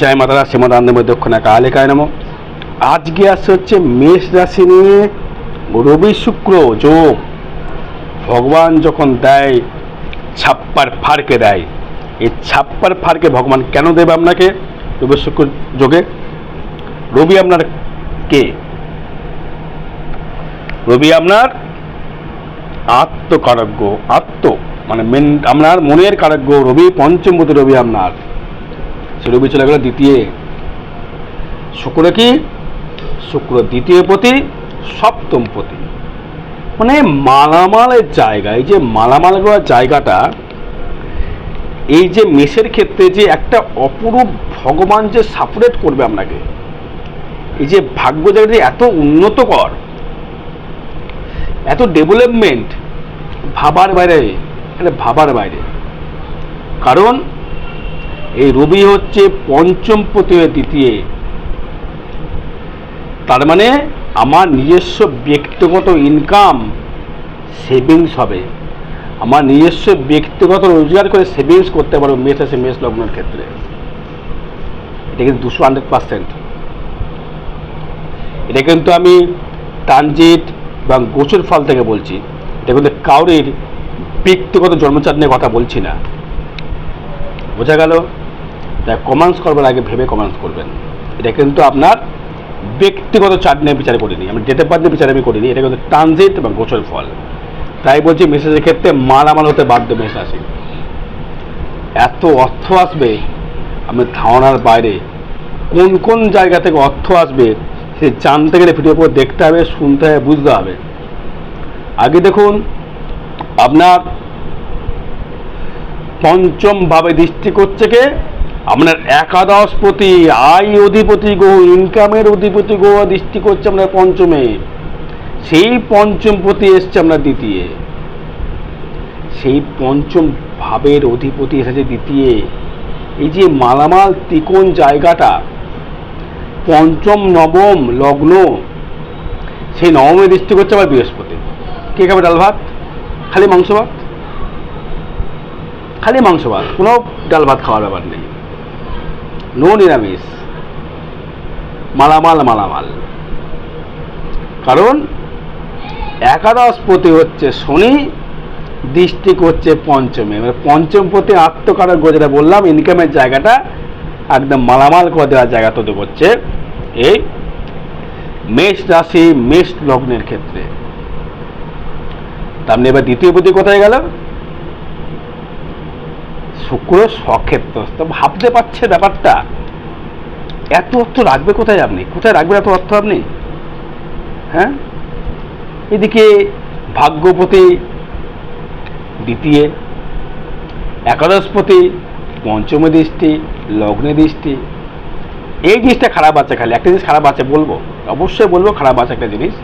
জয় মাতারা আনন্দময় দক্ষিণা কালিকায় নম। আজকে আসছে হচ্ছে মেষ রাশি নিয়ে রবি শুক্র যোগ। ভগবান যখন দেয়, ছাপ্পার ফাড়কে দেয়। এই ছাপ্পার ফাড়কে ভগবান কেন দেবে আপনাকে রবি শুক্র যোগে? রবি আপনার কে? রবি আপনার আত্মকারজ্ঞ। আত্ম মানে মেন আপনার মনের কারজ্ঞ রবি, পঞ্চমপতি রবি আপনার। সে রবি চলে গেল দ্বিতীয় শুক্র কি? শুক্র দ্বিতীয় পতি, সপ্তম পতি। মানে মালামালের জায়গা, এই যে মালামাল জায়গাটা, এই যে মেষের ক্ষেত্রে যে একটা অপরূপ ভগবান যে সাপোর্ট করবে আপনাকে, এই যে ভাগ্য জায়গাটি এত উন্নতকর এত ডেভেলপমেন্ট ভাবার বাইরে এটা ভাবার বাইরে। কারণ এই রবি হচ্ছে পঞ্চম হয়ে দ্বিতীয়। তার মানে আমার নিজস্ব ব্যক্তিগত ইনকাম সেভিংস হবে। আমার নিজস্ব ব্যক্তিগত রোজগার করে সেভিংস করতে পারব মেষ আছে মেষ লগ্নের ক্ষেত্রে। এটা কিন্তু দুশো হান্ড্রেড পার্সেন্ট এটা কিন্তু আমি ট্রানজিট বা গোচর ফল থেকে বলছি। এটা কিন্তু কাউরির ব্যক্তিগত জন্মচার নিয়ে কথা বলছি না। বোঝা গেল? তাই কমান্স করবার আগে ভেবে কমান্স করবেন। এটা কিন্তু আপনার ব্যক্তিগত চার্ট নিয়ে বিচার করিনি। আমি ডেটে বাদ নিয়ে বিচার আমি করিনি, এটা কিন্তু ট্রানজিট এবং গোচর ফল। তাই বলছি মেসেজের ক্ষেত্রে মালামাল হতে বাধ্য মেস আসে এত অর্থ আসবে আমি ধারণার বাইরে। কোন কোন জায়গা থেকে অর্থ আসবে, সে জানতে গেলে ভিডিও করে দেখতে হবে, শুনতে হবে, বুঝতে হবে। আগে দেখুন, আপনার পঞ্চম ভাবে দৃষ্টি করছে কে? আপনার একাদশ প্রতি আয় অধিপতি গো, ইনকামের অধিপতি গো দৃষ্টি করছে আপনার পঞ্চমে। সেই পঞ্চম প্রতি এসছে আপনার দ্বিতীয়। সেই পঞ্চম ভাবের অধিপতি এসেছে দ্বিতীয়। এই যে মালামাল ত্রিকোণ জায়গাটা, পঞ্চম, নবম, লগ্ন, সেই নবমে দৃষ্টি করছে আবার বৃহস্পতি। কে খাবে ডাল ভাত? খালি মাংস ভাত? খালি মাংস ভাত। কোনো ডাল ভাত খাওয়ার ব্যাপার নেই। নো নিরামিষ। মালামাল মালামাল। কারণ একাদশ পতি হচ্ছে শনি দৃষ্টি করছে পঞ্চমে। এবার পঞ্চম পতি আত্মকারক যেটা বললাম ইনকামের জায়গাটা একদম মালামাল করে দেওয়ার জায়গা তৈরি করছে। এই মেষ রাশি, মেষ লগ্নের ক্ষেত্রে। তার এবার দ্বিতীয় পতি কোথায় গেল? শুক্র সক্ষেত্রস্থ ভাবতে পারছে ব্যাপারটা? এত অর্থ রাখবে কোথায় আপনি? কোথায় রাখবেন এত অর্থ আপনি? হ্যাঁ? এদিকে ভাগ্যপতি দ্বিতীয়, একাদশপতি, পঞ্চম দৃষ্টি, লগ্নে দৃষ্টি। এই জিনিসটা খারাপ আছে খালি। একটা জিনিস খারাপ আছে বলব। অবশ্যই বলব খারাপ আছে একটা জিনিস।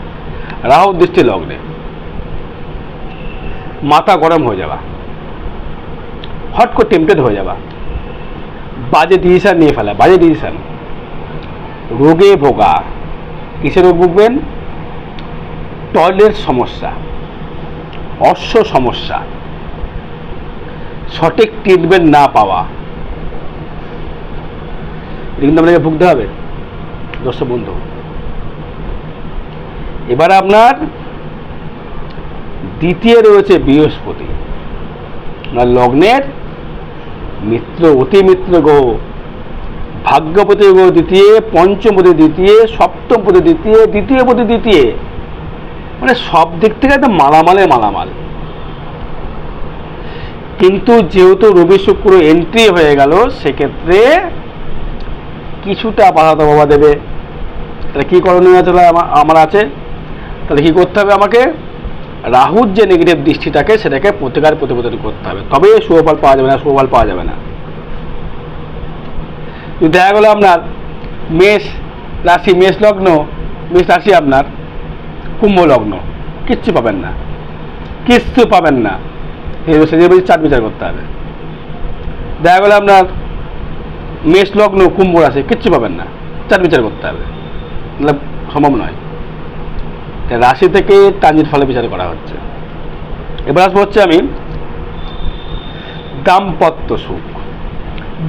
রাহু দৃষ্টি লগ্নে। মাথা গরম হয়ে যাওয়া হট করে টেম্পটেড হয়ে যাওয়া বাজে ডিসিশান নিয়ে ফেলা, বাজে ডিসিশান রোগে ভোগা। কিসের রোগ ভুগবেন? টয়লেট সমস্যা। অশ্ব সমস্যা। সঠিক ট্রিটমেন্ট না পাওয়া। এটা কিন্তু আপনাকে ভুগতে হবে দর্শক বন্ধু। এবার আপনার দ্বিতীয় রয়েছে বৃহস্পতি। লগ্নের মিত্র, অতি মিত্র গো। ভাগ্যপতি গো দ্বিতীয় পঞ্চমপতি দ্বিতীয়, সপ্তমপতি দ্বিতীয় দ্বিতীয় পতি দ্বিতীয়। মানে সব দিক থেকে একটা মালামালে মালামাল। কিন্তু যেহেতু রবি শুক্র এন্ট্রি হয়ে গেল, সেক্ষেত্রে কিছুটা বাধা বাবা দেবে। তাহলে কী করণীয় আছে আমা- আমার আছে? তাহলে কী করতে হবে আমাকে? রাহুর যে নেগেটিভ দৃষ্টিটাকে সেটাকে প্রতিকার প্রতিবেদন করতে হবে। তবে শুভফল পাওয়া যাবে না শুভফল পাওয়া যাবে না। যদি দেখা গেলো আপনার মেষ রাশি, মেষ লগ্ন, মেষ রাশি আপনার, কুম্ভ লগ্ন, কিচ্ছু পাবেন না। কিচ্ছু পাবেন না। এই সেজে বলছি চার বিচার করতে হবে। দেখা গেলো আপনার মেষ লগ্ন, কুম্ভ রাশি, কিচ্ছু পাবেন না। চার বিচার করতে হবে। সম্ভব নয়। রাশি থেকে ট্রানজিট ফলে বিচার করা হচ্ছে। এবার আসব হচ্ছে আমি দাম্পত্য সুখ।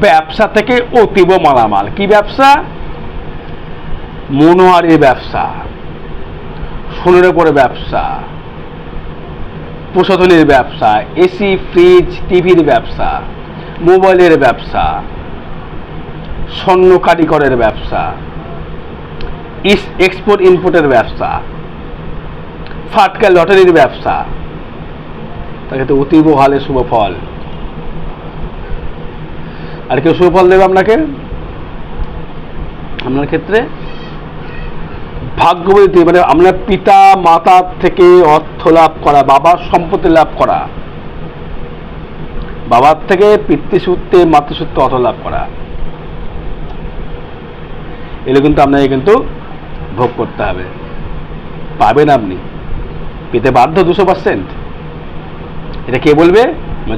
ব্যবসা থেকে অতীব মালামাল। কি ব্যবসা? মনোহারির ব্যবসা, সোনের উপরে ব্যবসা, প্রসাধনীর ব্যবসা, এসি, ফ্রিজ, টিভির ব্যবসা, মোবাইলের ব্যবসা, স্বর্ণ কারিগরের ব্যবসা এক্সপোর্ট, ইম্পোর্টের ব্যবসা ফাটকা লটারির ব্যবসা। তাকে তো অতীব হালে শুভ ফল। আর কেউ শুভ ফল দেবে আপনাকে? আপনার ক্ষেত্রে? ভাগ্যবতী মানে আপনার পিতা মাতার থেকে অর্থ লাভ করা, বাবার সম্পত্তি লাভ করা। বাবার থেকে পিতৃসূত্রে মাতৃসূত্রে অর্থ লাভ করা। এগুলো কিন্তু আপনাকে কিন্তু ভোগ করতে হবে। পাবেন আপনি। পেতে বাধ্য দুশো পার্সেন্ট এটা কে বলবে?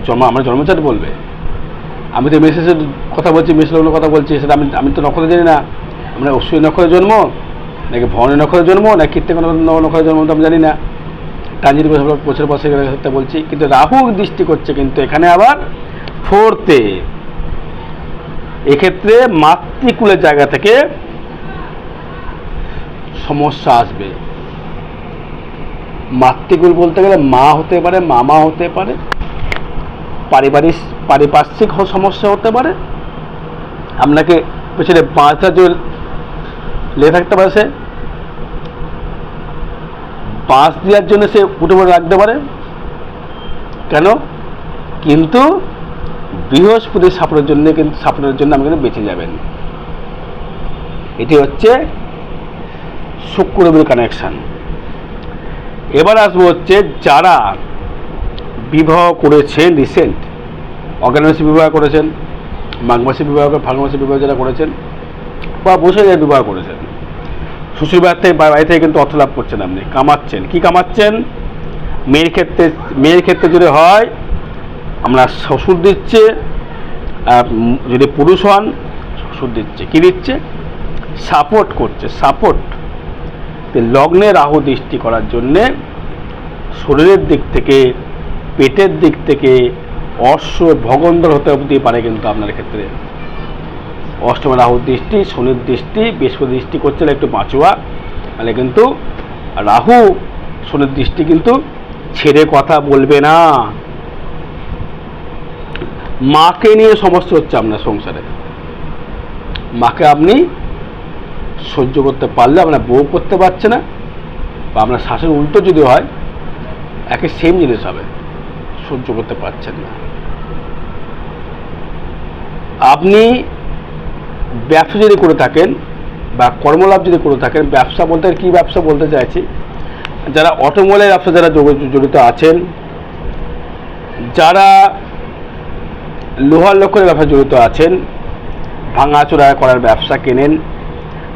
জন্ম, আমার জন্মচার বলবে। আমি তো মেসেজের কথা বলছি মেসেজের কথা বলছি, সেটা আমি আমি তো নক্ষত্র জানি না। আমরা অশ্বী নক্ষত্রের জন্ম, নাকি ভরণী নক্ষত্রের জন্ম না কীর্তি নক্ষত্রের জন্ম তো আমি জানি না। টাঞ্জির বছর বছর ক্ষেত্রে বলছি, কিন্তু রাহু দৃষ্টি করছে, কিন্তু এখানে আবার ফোরতে। এক্ষেত্রে মাতৃকুলের জায়গা থেকে সমস্যা আসবে। মাতৃকুল বলতে গেলে মা হতে পারে, মামা হতে পারে, পারিবারিক, পারিপার্শ্বিক সমস্যা হতে পারে। আপনাকে পেছনে পাঁচটা জল লেগে থাকতে পারে সে, বাঁশ দেওয়ার জন্য সে উঠে পড়ে রাখতে পারে। কেন? কিন্তু বৃহস্পতি সাপড়ের জন্য কিন্তু, সাপড়ের জন্য আপনি কিন্তু বেঁচে যাবেন। এটি হচ্ছে শুক্রবীর কানেকশন এবার আসব হচ্ছে যারা বিবাহ করেছেন রিসেন্ট অজ্ঞান মাসে বিবাহ করেছেন মাঘ মাসে বিবাহ ফাল্গুন মাসে বিবাহ যারা করেছেন, বা বসে যায় বিবাহ করেছেন, শ্বশুর থেকে বাড়ি থেকে কিন্তু অর্থ লাভ করছেন আপনি, কামাচ্ছেন। কি কামাচ্ছেন? মেয়ের ক্ষেত্রে মেয়ের ক্ষেত্রে যদি হয়, আমরা শ্বশুর দিচ্ছে যদি পুরুষ হন, শ্বশুর দিচ্ছে। কী দিচ্ছে? সাপোর্ট করছে, সাপোর্ট। লগ্নে রাহু দৃষ্টি করার জন্যে শরীরের দিক থেকে, পেটের দিক থেকে অশ্ব ভগন্দর হতে হতে পারে কিন্তু আপনার ক্ষেত্রে। অষ্টম রাহু দৃষ্টি, শনির দৃষ্টি, বৃহস্পতি দৃষ্টি করছে একটু বাঁচুয়া তাহলে কিন্তু রাহু শনির দৃষ্টি কিন্তু ছেড়ে কথা বলবে না। মাকে নিয়ে সমস্যা হচ্ছে আপনার সংসারে। মাকে আপনি সহ্য করতে পারলে আপনার বউ করতে পারছে না, বা আপনার শ্বাসের উল্টো যদি হয়, একে সেম জিনিস হবে, সহ্য করতে পারছেন না। আপনি ব্যবসা যদি করে থাকেন, বা কর্মলাভ যদি করে থাকেন, ব্যবসা বলতে কি ব্যবসা বলতে চাইছি? যারা অটোমোবাইলের ব্যবসা যারা জড়ি- জড়িত আছেন, যারা লোহার লক্ষ্যের ব্যবসা জড়িত আছেন, ভাঙাচোরা করার ব্যবসা কেনেন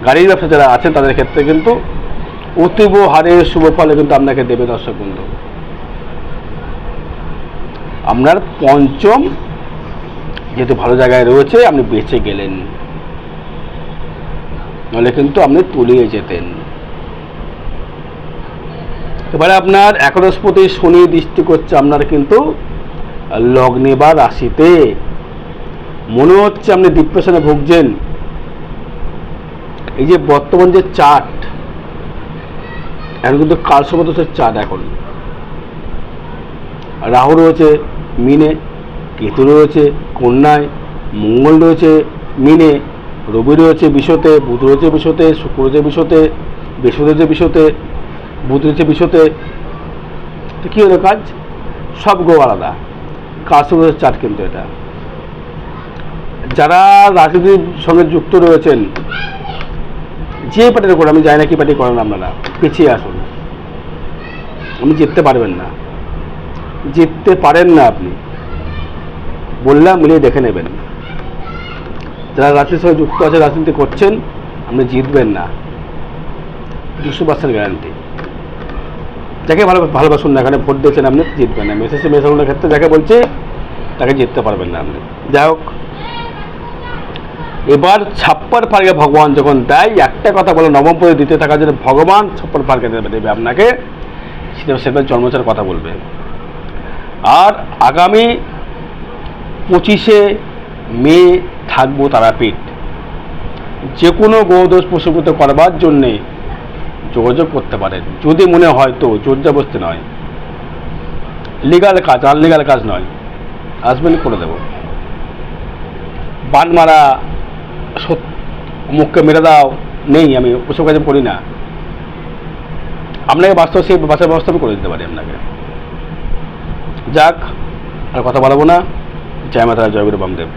গাড়ির ব্যবসা যারা আছেন, তাদের ক্ষেত্রে কিন্তু অতীব হারে শুভ ফলে কিন্তু আপনাকে দেবে দর্শক বন্ধু। আপনার পঞ্চম যেহেতু ভালো জায়গায় রয়েছে, আপনি বেঁচে গেলেন। নাহলে কিন্তু আপনি তলিয়ে যেতেন। এবারে আপনার একাদশপতি শনি দৃষ্টি করছে আপনার কিন্তু লগ্নে বা রাশিতে। মনে হচ্ছে আপনি ডিপ্রেশনে ভুগছেন। এই যে বর্তমান যে চার্ট এখন কিন্তু কালসবদোষের চার্ট এখন। রাহু রয়েছে মিনে কেতু রয়েছে কন্যায়, মঙ্গল রয়েছে মিনে, রবি রয়েছে বিশ্বতে, বুধ রয়েছে বিশ্বতে, শুক্র রয়েছে বিশ্বতে, বৃহস্পতি রয়েছে বিশ্বতে, বুধ রয়েছে বিশ্বতে। তো কী হলো কাজ? সব গো আলাদা। কালসবদোষের চার্ট কিন্তু এটা। যারা রাজনীতির সঙ্গে যুক্ত রয়েছেন যে পার্টির করে আমি জানি না কি পার্টি করেন আপনারা, পিছিয়ে আসুন। আপনি জিততে পারবেন না। জিততে পারেন না আপনি। বললাম মিলিয়ে দেখে নেবেন। যারা রাজনীতির সঙ্গে যুক্ত আছে, রাজনীতি করছেন, আপনি জিতবেন না। দুশো পার্সেন্ট গ্যারান্টি যাকে ভালো ভালোবাসুন না এখানে ভোট দিয়েছেন আপনি, জিতবেন না। মেসেজে মেসানোর ক্ষেত্রে যাকে বলছে, তাকে জিততে পারবেন না আপনি। যাই হোক এবার ছাপ্পার পার্কে ভগবান যখন দেয়, একটা কথা বলে নবম পদে দিতে থাকার জন্য ভগবান ছাপ্পার পার্কে দেবে আপনাকে। সেটা জন্মচার কথা বলবে। আর আগামী পঁচিশে মে থাকব তারাপীঠ। যে কোনো গোদোষ প্রসঙ্গিত করবার জন্যে যোগাযোগ করতে পারেন। যদি মনে হয় তো জোর জবস্তি নয়। লিগাল কাজ আনলিগাল কাজ নয়। আসবেন করে দেবো। বান মারা সত- মুখকে মেরে দাও। নেই, আমি ওসব কাজে করি না। আপনাকে বাস্তব সেই বাসার ব্যবস্থা আমি করে দিতে পারি আপনাকে। যাক, আর কথা বলব না। জয় মাতা জয় গুরু বামদেব।